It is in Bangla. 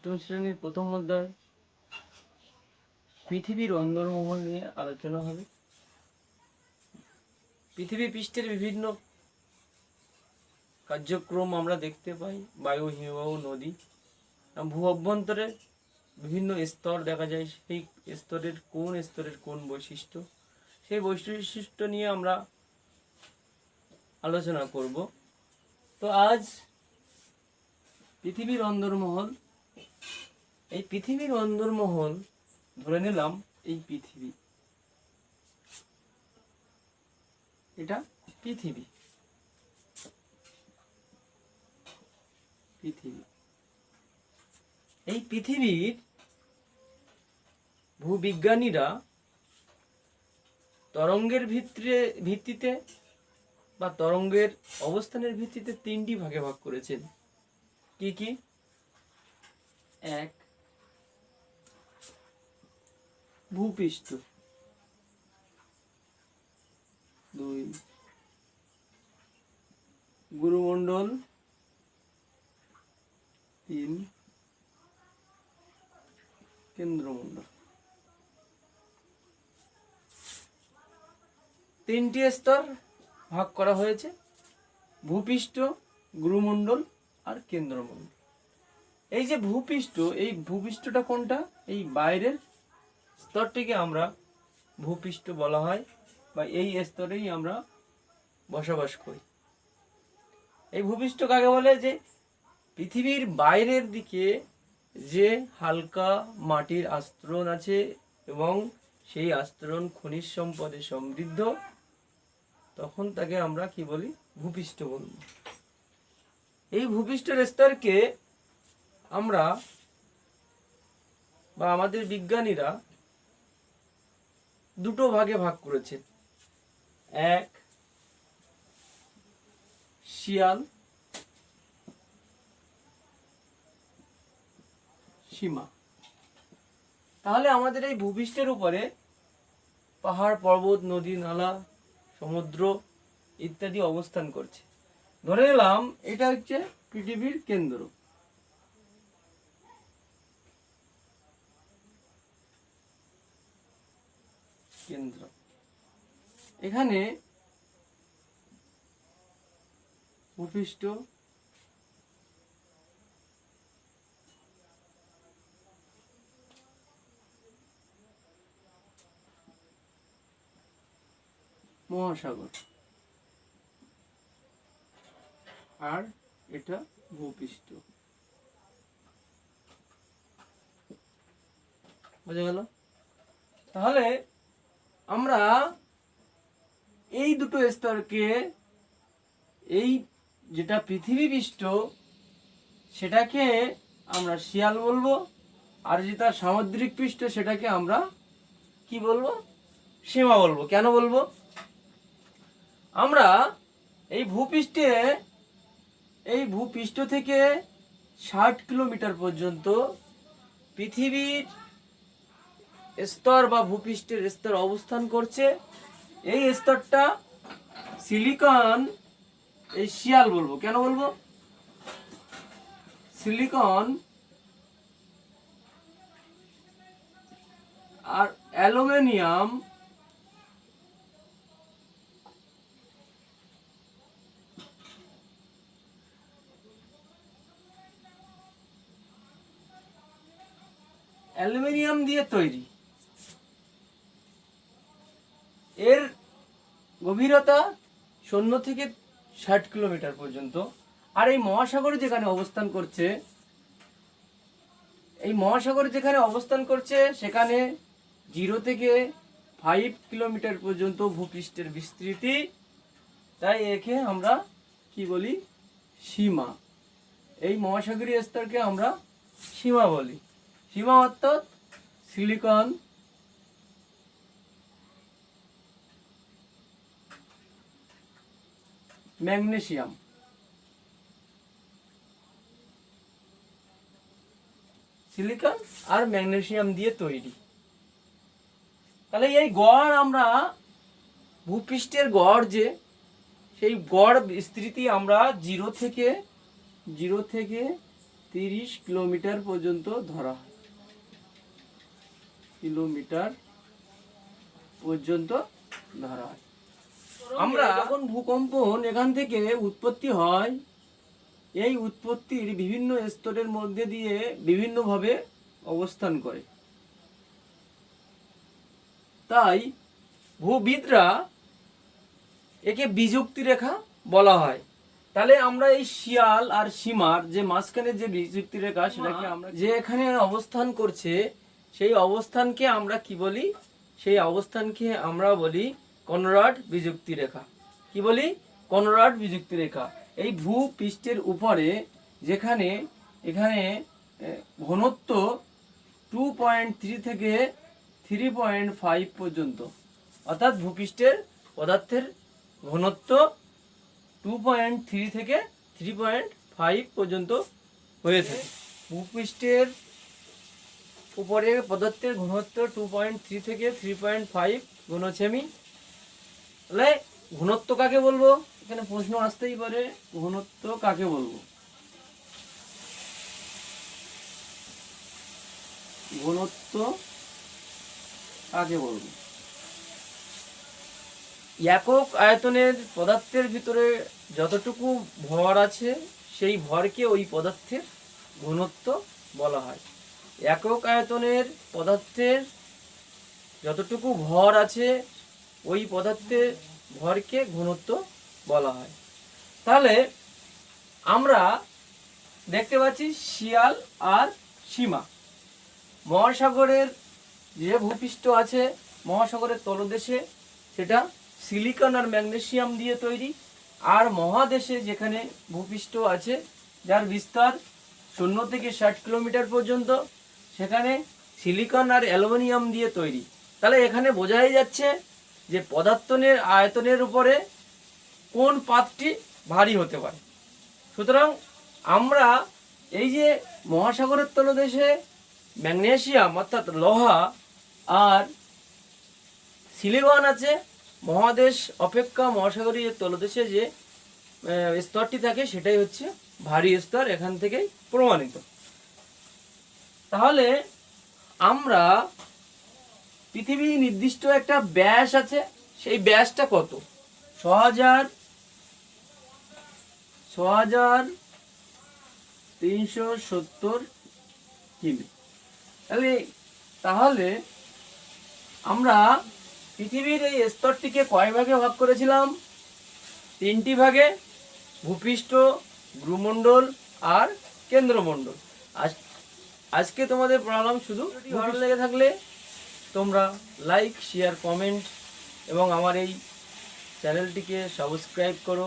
অষ্টম শ্রেণির প্রথম অধ্যায়। পৃথিবীর অন্দরমহল নিয়ে আলোচনা হবে। পৃথিবী পৃষ্ঠের বিভিন্ন কার্যক্রম আমরা দেখতে পাই। বায়ু, হিমবাহ, নদী। ভূ অভ্যন্তরে বিভিন্ন স্তর দেখা যায়। সেই স্তরের কোন স্তরের কোন বৈশিষ্ট্য? সেই বৈশিষ্ট্য নিয়ে আমরা আলোচনা করব। তো আজ পৃথিবীর অন্দরমহল এই পৃথিবীর অন্দরমহল ধরে নিলাম এই পৃথিবী। এটা পৃথিবী। পৃথিবী। এই পৃথিবীর ভূবিজ্ঞানীরা তরঙ্গের ভিত্তিতে ভিত্তিতে বা তরঙ্গের অবস্থানের ভিত্তিতে তিনটি ভাগে ভাগ করেছেন। কি কি? এক ভূপৃষ্ঠ। দুই। গুরুমণ্ডল। তিন। কেন্দ্রমণ্ডল। তিনটি স্তর ভাগ করা হয়েছে, ভূপৃষ্ঠ, গুরুমণ্ডল আর কেন্দ্রমণ্ডল। এই যে ভূপৃষ্ঠ, এই ভূপৃষ্ঠটা কোনটা? এই বাইরের স্তরটিকে আমরা ভূপৃষ্ঠ বলা হয় বা এই স্তরেই আমরা বসবাস করি। এই ভূপৃষ্ঠ কাকে বলে? যে পৃথিবীর বাইরের দিকে যে হালকা মাটির আস্তরণ আছে এবং সেই আস্তরণ খনিজ সম্পদে সমৃদ্ধ, তখন তাকে আমরা কি বলি? ভূপৃষ্ঠ বলব। এই ভূপৃষ্ঠের স্তরকে আমরা বা আমাদের বিজ্ঞানীরা দুটো ভাগে ভাগ করেছে। এক, শিয়াল, সীমা। তাহলে আমাদের এই ভূপৃষ্ঠের উপরে পাহাড়, পর্বত, নদী, নালা, সমুদ্র ইত্যাদি অবস্থান করছে। ধরে নিলাম, এটা হচ্ছে পৃথিবীর কেন্দ্র। কেন্দ্র। এখানে ভূপৃষ্ঠ মহাসাগর। আর এটা ভূপৃষ্ঠ। বোঝা গেল? তাহলে আমরা এই দুটো স্তরকে, এই যেটা পৃথিবী পৃষ্ঠ সেটাকে আমরা শিয়াল বলব, আর যেটা সামুদ্রিক পৃষ্ঠ, সেটাকে আমরা কি বলব? সীমা বলব। কেন বলব? আমরা এই ভূপৃষ্ঠে, এই ভূপৃষ্ঠ থেকে ষাট কিলোমিটার পর্যন্ত পৃথিবীর স্তর বা ভূপৃষ্ঠের স্তর অবস্থান করছে। এই স্তরটা সিলিকন এই শিয়াল বলব। কেন বলব? সিলিকন আর অ্যালুমিনিয়াম অ্যালুমিনিয়াম দিয়ে তৈরি। এর গভীরতা শূন্য থেকে ষাট কিলোমিটার পর্যন্ত। আর এই মহাসাগর যেখানে অবস্থান করছে, এই মহাসাগর যেখানে অবস্থান করছে, সেখানে জিরো থেকে ফাইভ কিলোমিটার পর্যন্ত ভূপৃষ্ঠের বিস্তৃতি। তাই একে আমরা কি বলি? সীমা। এই মহাসাগরীয় স্তরকে আমরা সীমা বলি। সীমা অর্থাৎ সিলিকন ম্যাগনেসিয়াম। সিলিকন আর ম্যাগনেসিয়াম দিয়ে তৈরি। তাহলে এই গড় আমরা, ভূপৃষ্ঠের গড় যে, সেই গড় বিস্তৃতি আমরা জিরো থেকে জিরো থেকে তিরিশ কিলোমিটার পর্যন্ত ধরা হয়। কিলোমিটার পর্যন্ত ধরা হয়। আমরা যখন ভূকম্পন এখান থেকে উৎপত্তি হয় এই উৎপত্তির বিভিন্ন স্তরের মধ্যে দিয়ে বিভিন্নভাবে অবস্থান করে। তাই ভূবিদরা একে বিযুক্তি রেখা বলা হয়। তাহলে আমরা এই শিয়াল আর সীমার যে মাঝখানে যে বিযুক্তি রেখা সেটাকে আমরা যে এখানে অবস্থান করছে সেই অবস্থানকে আমরা কি বলি? সেই অবস্থানকে আমরা বলি কনরাড বিযুক্তি রেখা। কি বলি? কনরাড বিযুক্তি রেখা। এই ভূ পৃষ্ঠের উপরে যেখানে, এখানে ঘনত্ব টু পয়েন্ট থ্রি থেকে থ্রি পয়েন্ট ফাইভ পর্যন্ত। অর্থাৎ ভূপৃষ্ঠের পদার্থের ঘনত্ব টু পয়েন্ট থ্রি থেকে থ্রি পয়েন্ট ফাইভ পর্যন্ত হয়ে থাকে। ভূপৃষ্ঠের উপরে পদার্থের ঘনত্ব টু পয়েন্ট থ্রি থেকে থ্রি পয়েন্ট ফাইভ ঘনছেমি। তাহলে ঘনত্ব কাকে বলব? এখানে প্রশ্ন আসতেই পারে, ঘনত্ব কাকে বলব? ঘনত্ব কাকে বলব? একক আয়তনের পদার্থের ভিতরে যতটুকু ভর আছে, সেই ভরকে ওই পদার্থের ঘনত্ব বলা হয়। একক আয়তনের পদার্থের যতটুকু ভর আছে ওই পদার্থের ভরকে ঘনত্ব বলা হয়। তাহলে আমরা দেখতে পাচ্ছি শিয়াল আর সীমা। মহাসাগরের যে ভূপৃষ্ঠ আছে, মহাসাগরের তলদেশে, সেটা সিলিকন আর ম্যাগনেসিয়াম দিয়ে তৈরি। আর মহাদেশে যেখানে ভূপৃষ্ঠ আছে, যার বিস্তার শূন্য থেকে ষাট কিলোমিটার পর্যন্ত, সেখানে সিলিকন আর অ্যালুমিনিয়াম দিয়ে তৈরি। তাহলে এখানে বোঝাই যাচ্ছে যে পদার্থনের আয়তনের উপরে কোন পাতটি ভারী হতে পারে। সুতরাং আমরা এই যে মহাসাগরের তলদেশে ম্যাগনেসিয়াম, অর্থাৎ লোহা আর সিলিকন আছে, মহাদেশ অপেক্ষা মহাসাগরীয় তলদেশে যে স্তরটি থাকে সেটাই হচ্ছে ভারী স্তর, এখান থেকেই প্রমাণিত। তাহলে আমরা পৃথিবী নির্দিষ্ট একটা ব্যাস আছে, সেই ব্যাসটা কত? ছ হাজার ছ হাজার তিনশো সত্তর কিমি। তাহলে তাহলে আমরা পৃথিবীর এই স্তরটিকে কয় ভাগে ভাগ করেছিলাম? তিনটি ভাগে, ভূপৃষ্ঠ, ভ্রুমণ্ডল আর কেন্দ্রমণ্ডল। আজ, আজকে তোমাদের পড়ালাম শুধু ভালো লেগে থাকলে। তোমরা লাইক শেয়ার কমেন্ট এবং আমার এই চ্যানেলটিকে সাবস্ক্রাইব করো।